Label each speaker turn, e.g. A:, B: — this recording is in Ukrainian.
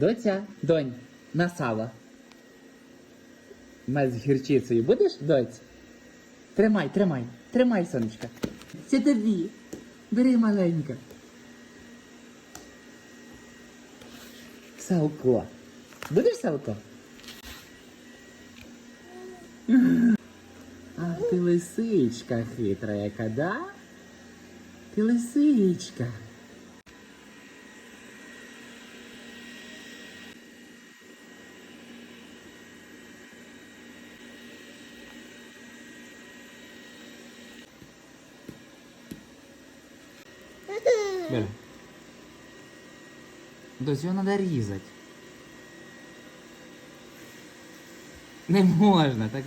A: Доця, донь, на сало. Мед з гірчицею будеш, доць? Тримай, тримай, тримай, сонечка. Це тобі. Бери маленька. Салко. Будеш салко? Ах, ти лисичка хитра яка, да? Ти лисичка. Бери. Дось, його треба різати. Не можна, так.